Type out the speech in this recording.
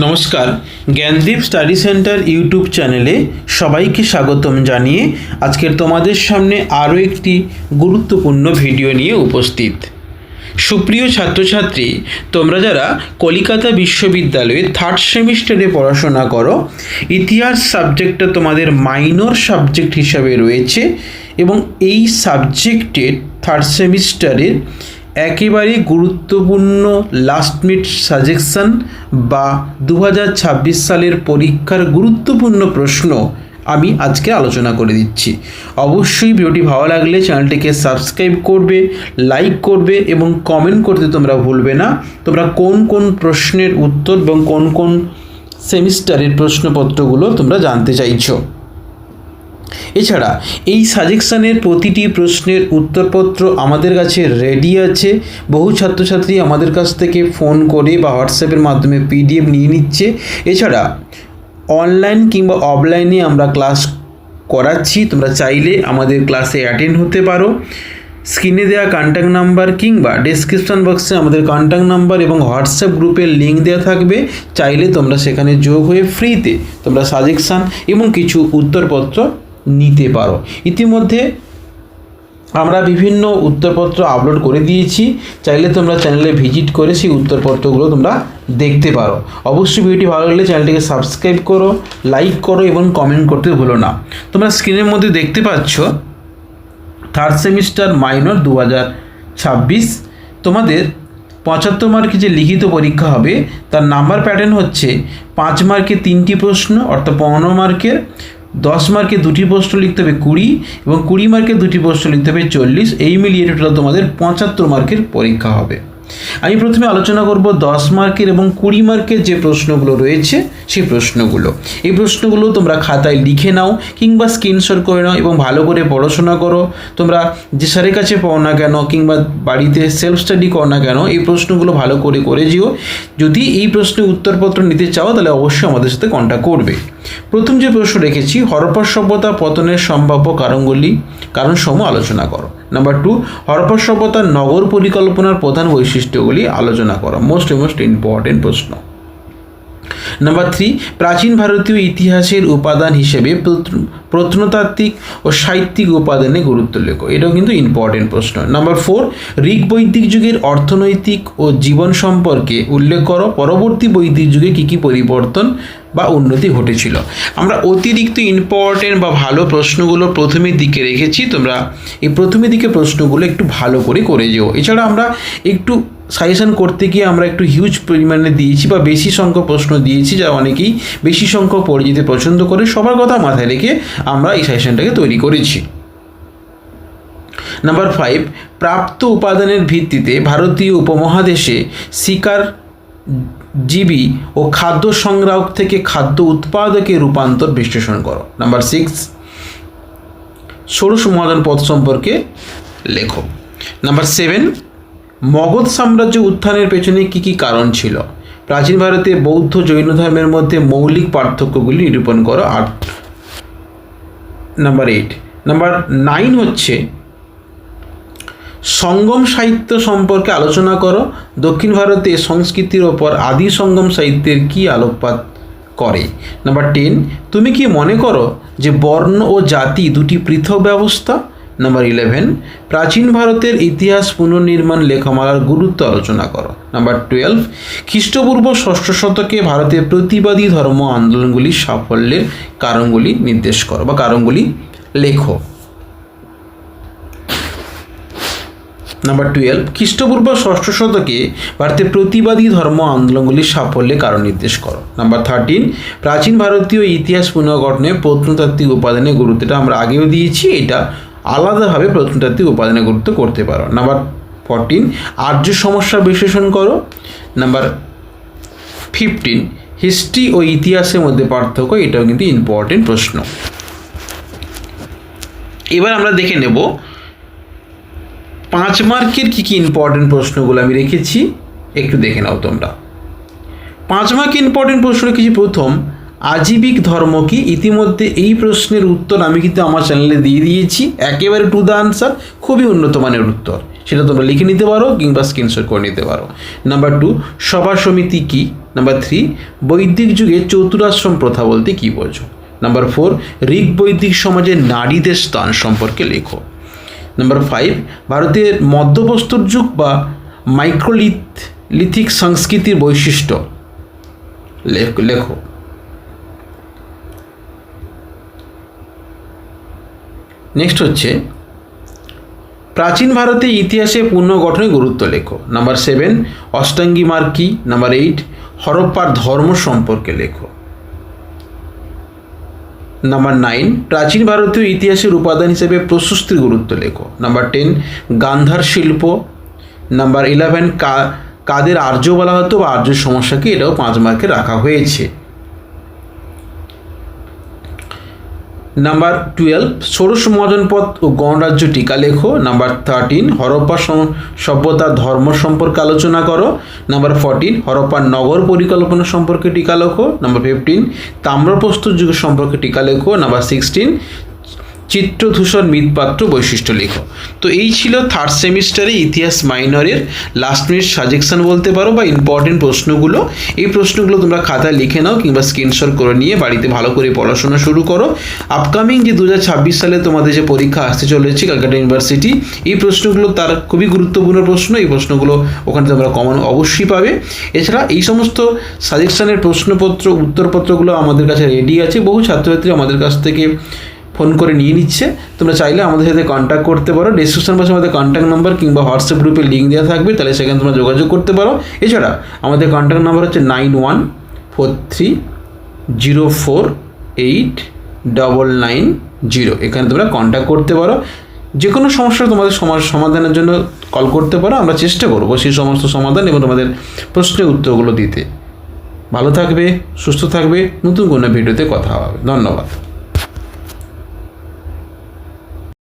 নমস্কার। Gyandeep study centre YouTube চ্যানেলে সবাইকে স্বাগতম জানিয়ে আজকের তোমাদের সামনে আরও একটি গুরুত্বপূর্ণ ভিডিও নিয়ে উপস্থিত। সুপ্রিয় ছাত্রছাত্রী, তোমরা যারা কলিকাতা বিশ্ববিদ্যালয়ে থার্ড সেমিস্টারে পড়াশোনা করো, ইতিহাস সাবজেক্টটা তোমাদের মাইনর সাবজেক্ট হিসাবে রয়েছে এবং এই সাবজেক্টের থার্ড সেমিস্টারের একেবারে গুরুত্বপূর্ণ লাস্ট মিনিট সাজেকশন বা দু হাজার ছাব্বিশ সালের পরীক্ষার গুরুত্বপূর্ণ প্রশ্ন আমি আজকে আলোচনা করে দিচ্ছি। অবশ্যই ভিডিওটি ভালো লাগলে চ্যানেলটিকে সাবস্ক্রাইব করবে লাইক করবে এবং কমেন্ট করতে তোমরা ভুলবে না। তোমরা কোন কোন প্রশ্নের উত্তর এবং কোন কোন সেমিস্টারের প্রশ্নপত্রগুলো তোমরা জানতে চাইছো। এছাড়া এই সাজেকশানের প্রতিটি প্রশ্নের উত্তরপত্র আমাদের কাছে রেডি আছে। বহু ছাত্রছাত্রী আমাদের কাছ থেকে ফোন করে বা হোয়াটসঅ্যাপের মাধ্যমে পিডিএফ নিয়ে নিচ্ছে। এছাড়া অনলাইন কিংবা অফলাইনে আমরা ক্লাস করাচ্ছি। তোমরা চাইলে আমাদের ক্লাসে অ্যাটেন্ড হতে পারো। স্ক্রিনে দেওয়া কন্ট্যাক্ট নাম্বার কিংবা ডেসক্রিপশন বক্সে আমাদের কন্ট্যাক্ট নাম্বার এবং হোয়াটসঅ্যাপ গ্রুপের লিঙ্ক দেওয়া থাকবে। চাইলে তোমরা সেখানে যোগ হয়ে ফ্রিতে তোমরা সাজেকশান এবং কিছু উত্তরপত্র নিতে পারো। ইতিমধ্যে আমরা বিভিন্ন উত্তরপত্র আপলোড করে দিয়েছি। চাইলে তোমরা চ্যানেলে ভিজিট করে সেই উত্তরপত্রগুলো তোমরা দেখতে পারো। অবশ্যই ভিডিওটি ভালো লাগলে চ্যানেলটিকে সাবস্ক্রাইব করো লাইক করো এবং কমেন্ট করতে ভুলো না। তোমরা স্ক্রিনের মধ্যে দেখতে পাচ্ছ থার্ড সেমিস্টার মাইনর দু ছাব্বিশ। তোমাদের পঁচাত্তর মার্কে যে লিখিত পরীক্ষা হবে, তার নাম্বার প্যাটার্ন হচ্ছে পাঁচ মার্কে তিনটি প্রশ্ন, অর্থাৎ পনেরো মার্কের দশ মার্কে দুটি প্রশ্ন লিখতে হবে কুড়ি এবং কুড়ি মার্কে দুটি প্রশ্ন লিখতে হবে চল্লিশ। এই মিলিয়ে টোটাল তোমাদের পঁচাত্তর মার্কের পরীক্ষা হবে। আমি প্রথমে আলোচনা করব দশ মার্কের এবং কুড়ি মার্কের যে প্রশ্নগুলো রয়েছে, সেই প্রশ্নগুলো। এই প্রশ্নগুলো তোমরা খাতায় লিখে নাও কিংবা স্ক্রিনশট করে নাও এবং ভালো করে পড়াশোনা করো। তোমরা যে স্যারের কাছে পড়ো না কেন কিংবা বাড়িতে সেলফ স্টাডি করো না কেন, এই প্রশ্নগুলো ভালো করে করে যেও। যদি এই প্রশ্নের উত্তরপত্র নিতে চাও, তাহলে অবশ্যই আমাদের সাথে কন্ট্যাক্ট করবে। প্রথম যে প্রশ্ন রেখেছি, হরপ্পা সভ্যতা পতনের সম্ভাব্য কারণগুলি, কারণসমূহ আলোচনা করো। নাম্বার টু হরপ্পা সভ্যতার নগর পরিকল্পনার প্রধান বৈশিষ্ট্যগুলি আলোচনা করো। মোস্ট মোস্ট ইম্পর্টেন্ট প্রশ্ন। নাম্বার থ্রি প্রাচীন ভারতীয় ইতিহাসের উপাদান হিসেবে প্রত্নতাত্ত্বিক ও সাহিত্যিক উপাদানে গুরুত্ব লেখো। এটাও কিন্তু ইম্পর্টেন্ট প্রশ্ন। নাম্বার ফোর ঋগ বৈদিক যুগের অর্থনৈতিক ও জীবন সম্পর্কে উল্লেখ করো। পরবর্তী বৈদিক যুগে কী কী পরিবর্তন বা উন্নতি ঘটেছিল? আমরা অতিরিক্ত ইম্পর্টেন্ট বা ভালো প্রশ্নগুলো প্রথমের দিকে রেখেছি। তোমরা এই প্রথমের দিকে প্রশ্নগুলো একটু ভালো করে করে যেও। এছাড়া আমরা একটু সাজেশন করতে গিয়ে আমরা একটু হিউজ পরিমাণে দিয়েছি বা বেশি সংখ্যক প্রশ্ন দিয়েছি যা অনেকেই বেশি সংখ্যক পড়ে যেতে পছন্দ করে সবার কথা মাথায় রেখে আমরা এই সাজেশনটাকে তৈরি করেছি। নাম্বার ফাইভ প্রাপ্ত উপাদানের ভিত্তিতে ভারতীয় উপমহাদেশে শিকার জীবী ও খাদ্য সংগ্রাহক থেকে খাদ্য উৎপাদকে রূপান্তর বিশ্লেষণ করো। নাম্বার সিক্স ষোড়শ মহাদান পথ সম্পর্কে লেখো। নাম্বার সেভেন মগধ সাম্রাজ্য উত্থানের পেছনে কী কী কারণ ছিল? প্রাচীন ভারতে বৌদ্ধ জৈন ধর্মের মধ্যে মৌলিক পার্থক্যগুলি নিরূপণ করো আর নাম্বার এইট নাম্বার নাইন হচ্ছে সঙ্গম সাহিত্য সম্পর্কে আলোচনা করো। দক্ষিণ ভারতে সংস্কৃতির ওপর আদি সঙ্গম সাহিত্যের কী আলোকপাত করে? নাম্বার টেন তুমি কি মনে করো যে বর্ণ ও জাতি দুটি পৃথক ব্যবস্থা? নাম্বার ইলেভেন প্রাচীন ভারতের ইতিহাস পুনর্নির্মাণ লেখামালার গুরুত্ব আলোচনা করো। নাম্বার টুয়েলভ খ্রিস্টপূর্ব ষষ্ঠ শতকে ভারতের প্রতিবাদী ধর্ম আন্দোলনগুলির সাফল্যের কারণগুলি নির্দেশ করো বা কারণগুলি লেখো। নাম্বার টুয়েলভ খ্রিস্টপূর্ব ষষ্ঠ শতকে ভারতের প্রতিবাদী ধর্ম আন্দোলনগুলির সাফল্যে কারণ নির্দেশ করো। নাম্বার থার্টিন প্রাচীন ভারতীয় ইতিহাস পুনর্গঠনে প্রত্নতাত্ত্বিক উপাদানের গুরুত্বটা আমরা আগেও দিয়েছি, এটা আলাদাভাবে প্রত্নতাত্ত্বিক উপাদানের গুরুত্ব করতে পারো। নাম্বার ফোরটিন আর্য সমস্যা বিশ্লেষণ করো। নাম্বার ফিফটিন হিস্ট্রি ও ইতিহাসের মধ্যে পার্থক্য, এটাও কিন্তু ইম্পর্টেন্ট প্রশ্ন। এবার আমরা দেখে নেব, পাঁচ মার্কের কী কী ইম্পর্টেন্ট প্রশ্নগুলো আমি রেখেছি, একটু দেখে নাও তোমরা। পাঁচ মার্ক ইম্পর্টেন্ট প্রশ্ন রেখেছি প্রথম আজীবিক ধর্ম কি? ইতিমধ্যে এই প্রশ্নের উত্তর আমি কিন্তু আমার চ্যানেলে দিয়ে দিয়েছি। একেবারে টু দ্য আনসার খুবই উন্নত মানের উত্তর। সেটা তোমরা লিখে নিতে পারো কিংবা স্ক্রিনশট করে নিতে পারো। নাম্বার টু সভা সমিতি কি? নাম্বার থ্রি বৈদিক যুগে চতুরাশ্রম প্রথা বলতে কি বোঝো? নাম্বার ফোর ঋগ বৈদিক সমাজে নারীদের স্থান সম্পর্কে লেখো। নাম্বার ফাইভ ভারতের মধ্যপ্রস্তর যুগ বা মাইক্রোলিথ লিথিক সংস্কৃতির বৈশিষ্ট্য লেখ- লেখো নেক্সট হচ্ছে, প্রাচীন ভারতে ইতিহাসে পুনর্গঠনের গুরুত্ব লেখো। নাম্বার সেভেন অষ্টাঙ্গী মার্গ কি? নাম্বার এইট হরপ্পার ধর্ম সম্পর্কে লেখো। নাম্বার নাইন প্রাচীন ভারতীয় ইতিহাসের উপাদান হিসেবে প্রশস্তির গুরুত্ব লেখো। নাম্বার টেন গান্ধার শিল্প। নাম্বার ইলেভেন কা, কাদের আর্য বলা হতো বা আর্য সমস্যাকে এটাও পাঁচ মার্কে রাখা হয়েছে। নাম্বার টুয়েলভ, ষোড়শ মহাজনপথ ও গণরাজ্য টিকা লেখো নাম্বার থার্টিন, হরপ্পা সভ্যতা, ধর্ম সম্পর্কে আলোচনা করো। নাম্বার ফোরটিন, হরপ্পা নগর পরিকল্পনা সম্পর্কে টিকা লেখো। নাম্বার ফিফটিন, তাম্রপ্রস্তর যুগ সম্পর্কে টিকা লেখো। নাম্বার সিক্সটিন চিত্রধূষণ মৃৎপাত্র বৈশিষ্ট্য লেখো। তো এই ছিল থার্ড সেমিস্টারে ইতিহাস মাইনরের লাস্ট মিনিট সাজেকশান বলতে পারো বা ইম্পর্টেন্ট প্রশ্নগুলো। এই প্রশ্নগুলো তোমরা খাতায় লিখে নাও কিংবা স্ক্রিনশট করে নিয়ে বাড়িতে ভালো করে পড়াশোনা শুরু করো। আপকামিং যে দু হাজার ছাব্বিশ সালে তোমাদের যে পরীক্ষা আসতে চলেছে ক্যালকাটা ইউনিভার্সিটি এই প্রশ্নগুলো তার খুবই গুরুত্বপূর্ণ প্রশ্ন। এই প্রশ্নগুলো ওখানে তোমরা কমন অবশ্যই পাবে। এছাড়া এই সমস্ত সাজেকশানের প্রশ্নপত্র, উত্তরপত্রগুলো আমাদের কাছে রেডি আছে। বহু ছাত্রছাত্রী আমাদের কাছ থেকে ফোন করে নিয়ে নিচ্ছে। তোমরা চাইলে আমাদের সাথে কন্ট্যাক্ট করতে পারো। ডিসক্রিপশন বক্সে আমাদের কন্ট্যাক্ট নাম্বার কিংবা হোয়াটসঅ্যাপ গ্রুপে লিঙ্ক দেওয়া থাকবে। তাহলে সেখানে তোমরা যোগাযোগ করতে পারো। এছাড়া আমাদের কন্ট্যাক্ট নাম্বার হচ্ছে nine one four three zero four eight double nine zero এখানে তোমরা কন্ট্যাক্ট করতে পারো। যে কোনো সমস্যা তোমাদের সমা- সমাধানের জন্য কল করতে পারো। আমরা চেষ্টা করব সেই সমস্ত সমাধান এবং তোমাদের প্রশ্নের উত্তরগুলো দিতে। ভালো থাকবে, সুস্থ থাকবে। নতুন কোনো ভিডিওতে কথা হবে। ধন্যবাদ।